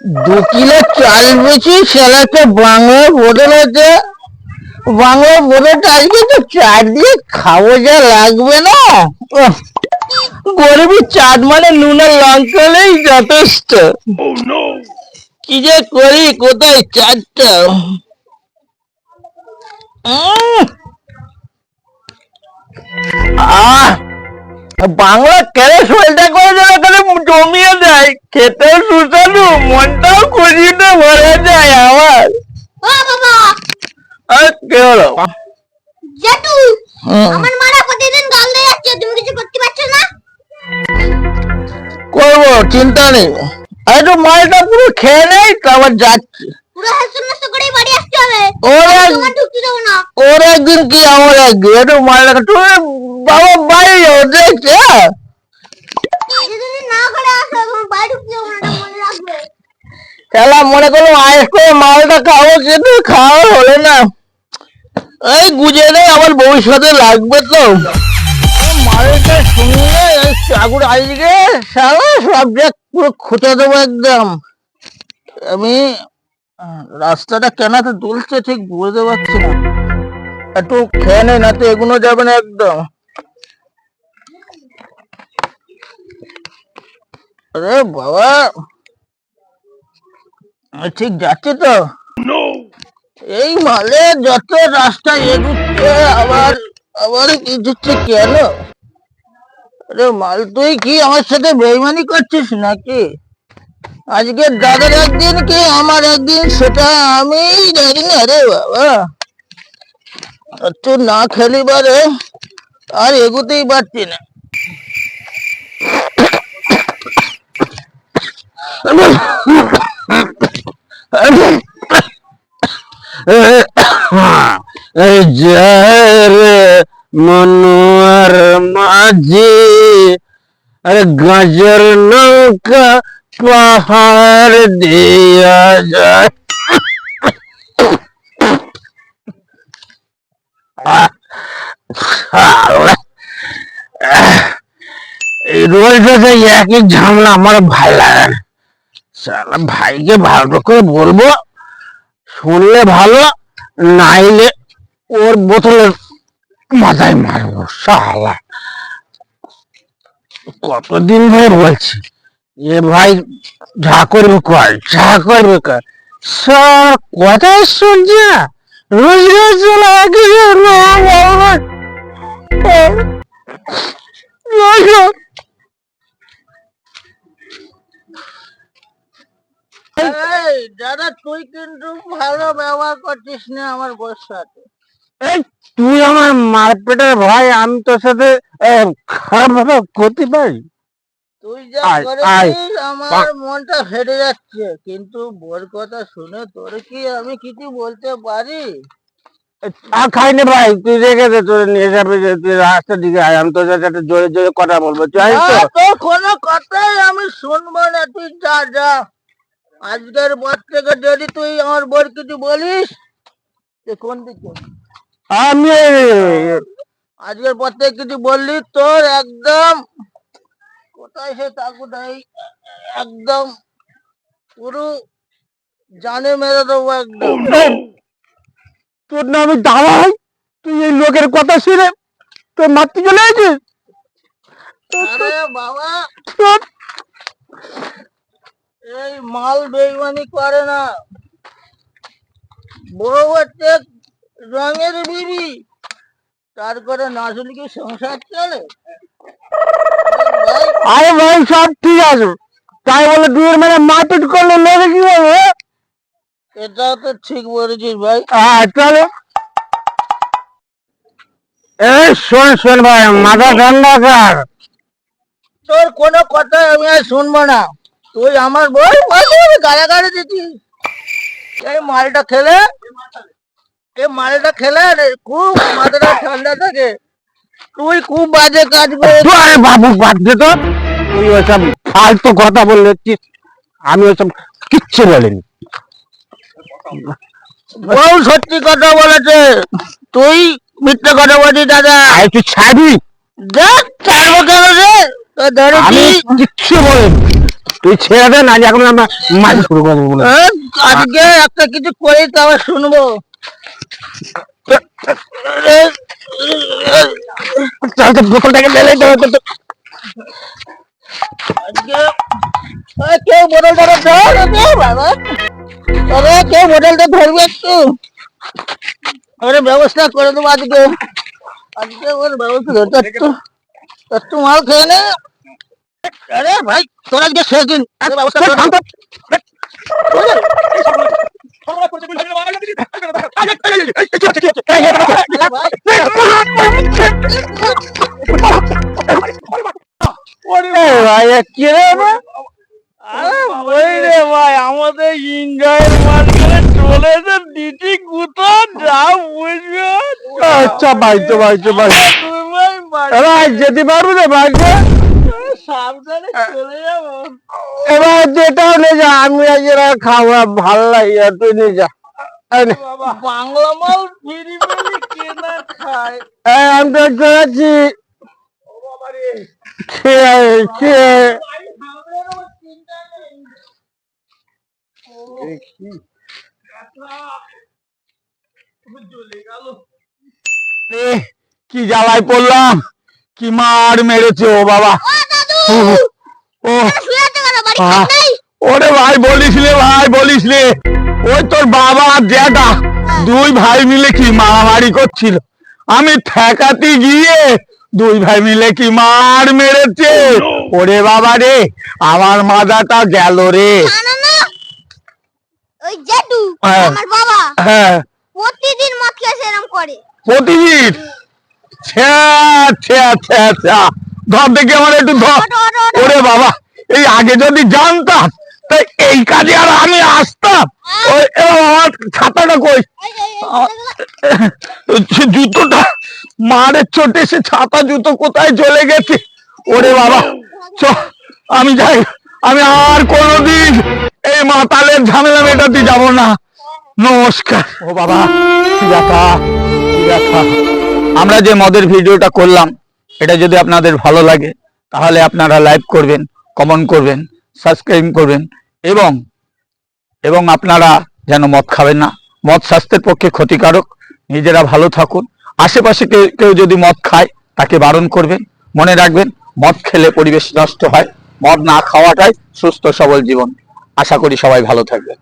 দু কিলো চাল বেশি সেলাতে বাংলা বোতল আছে বাংলা বোতলটা আজকে তো চাট দিয়ে খাব যা লাগবে না। উহ, গরিবী চাট মানে নুনের লঙ্কা হলেই যথেষ্ট। কি যে করি কোথায় চাটটা? আহ বাংলা কেড়ে শরীরটা করে যেন এখানে জমিয়ে দেয়। খেতেও সুস্বাদু মনটাও খুশিতে ভরে যায় আমার। আর কে হলো? জেঠু আমার মারা প্রতিদিন গাল দিয়ে যাচ্ছে তুমি কিছু করতে পারছ না? করব চিন্তা নেই। আর একটু মালটা পুরো খেয়ে নেই তারপর যাচ্ছি। পুরো হাসুন নষ্ট করেই বাড়ি আসতে হবে। ওর তোমার ঢুকতে দেবো না। ওর একদিন কি আমার একদিন একটু তুমি বাবা বাড়ি যাও দেখছে? যদি না করে আসো তোমার বাড়ি ঢুকতে দেবো না মনে রাখবে। খেলা মনে আয়েস করে মালটা খাব কিন্তু খাওয়া হলো না। এই গুজে নেই আমার ভবিষ্যতে লাগবে তো। মালটা শুনলে চাকুর আজকে সারা সব জায়গা পুরো খুঁজে দেবো একদম। আমি রাস্তাটা কেন দুলছে ঠিক বুঝতে পারছি না। একটু খেয়ে নেই না তো এগুলো যাবে না একদম। আরে বাবা ঠিক যাচ্ছে তো? এই মালে যত রাস্তা এগুচ্ছে আবার আবার কিছুচ্ছে কেন? আরে মাল তুই কি আমার সাথে বেইমানি করছিস নাকি? আজকে দাদার একদিন কি আমার একদিন সেটা আমি জানি না রে বাবা। আর তুই না খেলি বারে আর এগুতেই পারছি না। জয় মনোয়ার মাঝি আরে গাজর নৌকা পাহাড় দিয়া যায় রোজটা একই ঝামেলা, আমার ভাই লাগে না। ভাইকে ভালো করে বলব, শুনলে ভালো, নাইলে ওর বোতলের মাথায় মারবো, শালা কতদিন ধরে বলছি? যে ভাই যা করবে কর, যা করবে কর। সব কথা শুনছে না। রোজগার চলে দাদা, তুই কিন্তু ভালো ব্যবহার করছিস না আমার এই তুই আমার মারপেটের ভাই আমি তোর সাথে খারাপ ভাবে করতে পারি তুই যা করেছিস আমার মনটা ফেটে যাচ্ছে কিন্তু বোর কথা শুনে তোর কি আমি কিছু বলতে পারি? আর খাইনি ভাই তুই রেখে দে তোর নিয়ে যাবে যে তুই রাস্তার দিকে আয় আমি তোর সাথে একটা জোরে জোরে কথা বলব তুই তো। তোর কোনো কথাই আমি শুনব না তুই যা যা। আজকের পর থেকে যদি তুই আমার বোর কিছু বলিস কোন দিকে? আমি আজকের পর থেকে কিছু বললি? তোর একদম কোথায় সে তাকুটাই একদম পুরো জানে মেরে দেবো একদম। তোর না আমি দাঁড়াই তুই এই লোকের কথা শুনে তোর মাতৃ চলে আরে বাবা। এই মাল বেইমানি করে না। বউ হচ্ছে রঙের বিবি তারপরে নাচলে কি সংসার চলে? আরে ভাই সব ঠিক আছে। তাই বলে দুয়ের মানে মারপিট করলে লোকে কি হবে এটাও তো ঠিক বলেছিস ভাই। হ্যাঁ চলো। এই শোন শোন ভাই মাথা ঠান্ডা কর। তোর কোনো কথা আমি আর শুনব না। তুই আমার বই গালাগালি দিচ্ছিস এই মালটা খেলে এই মালটা খেলে খুব মাথাটা ঠান্ডা থাকে। তুই খুব বাজে কাজ করে আরে বাবু বাদ দে তো। তুই ওসব ফালতু কথা বলছিস। আমি ওসব কিচ্ছু বলিনি। বউ সত্যি কথা বলেছে। তুই মিথ্যে কথা বলছিস দাদা। আরে তুই ছাড়বি? দেখ ছাড়বো কেন রে? আমি কিচ্ছু বলিনি। তুই ছেড়ে দে না এখন আমরা মাছ শুরু করব বলে। আজকে একটা কিছু করে তো আবার শুনব। এ, চল তো বোতলটাকে ঢেলে দে তো তো- আজকে এ, কেউ বোতলটা ধর রে বাবা আরে কেউ বোতলটা ধরবে একটু আরে ব্যবস্থা করে দেবো আজকে আজকে ওর ব্যবস্থা ধরতে একটু একটু মাল খেয়ে নে আরে ভাই তোর আজকে শেষ দিন আরে ব্যবস্থা করে দেবো। আরে ভাই আমাদের এনজয়ের মাঝখানে চলে এসে দিদি যা বুঝবে আচ্ছা ভাই তো ভাই ভাই যেতে পারব গো? সাবধানে চলে যাব এবার যেটাও নিয়ে যা আমি আজ খাওয়া ভালো লাগে তুই নিয়ে যা। বাংলা মাল ফিরি কেনা খায়? আমি তো করেছি খেয়ে খেয়ে এ, কি জ্বালায় পড়লাম? কি মার মেরেছে ও বাবা। ওরে ভাই বলিস রে ভাই বলিস রে ওই তোর বাবা আর জ্যাঠা দুই ভাই মিলে কি মারামারি করছিল? আমি ঠেকাতে গিয়ে দুই ভাই মিলে কি মার মেরেছে? ওরে বাবা রে আমার মাদাটা গেল রে। ওই জেঠু হ্যাঁ। আমার বাবা। হ্যাঁ। প্রতিদিন মদ খেয়ে এরম করে। প্রতিদিন? ধর দেখি আমার একটু ধর। ওরে বাবা এই আগে যদি জানতাম তাই এই কাজে আর আমি আসতাম। ওই আমার ছাতাটা কই? জুতোটা মারের চোটে সে ছাতা জুতো কোথায় চলে গেছে? ওরে বাবা চ আমি যাই আমি আর কোনোদিন এই মাতালের ঝামেলা মেটাতে যাব না। নমস্কার। ও বাবা কি ব্যথা কি ব্যথা আমরা যে মদের ভিডিওটা করলাম এটা যদি আপনাদের ভালো লাগে, তাহলে আপনারা লাইক করবেন, কমেন্ট করবেন, সাবস্ক্রাইব করবেন এবং এবং আপনারা যেন মদ খাবেন না। মদ স্বাস্থ্যের পক্ষে ক্ষতিকারক, নিজেরা ভালো থাকুন। আশেপাশে কেউ কেউ যদি মদ খায়, তাকে বারণ করবেন। মনে রাখবেন, মদ খেলে পরিবেশ নষ্ট হয়। মদ না খাওয়াটাই সুস্থ সবল জীবন। আশা করি সবাই ভালো থাকবেন।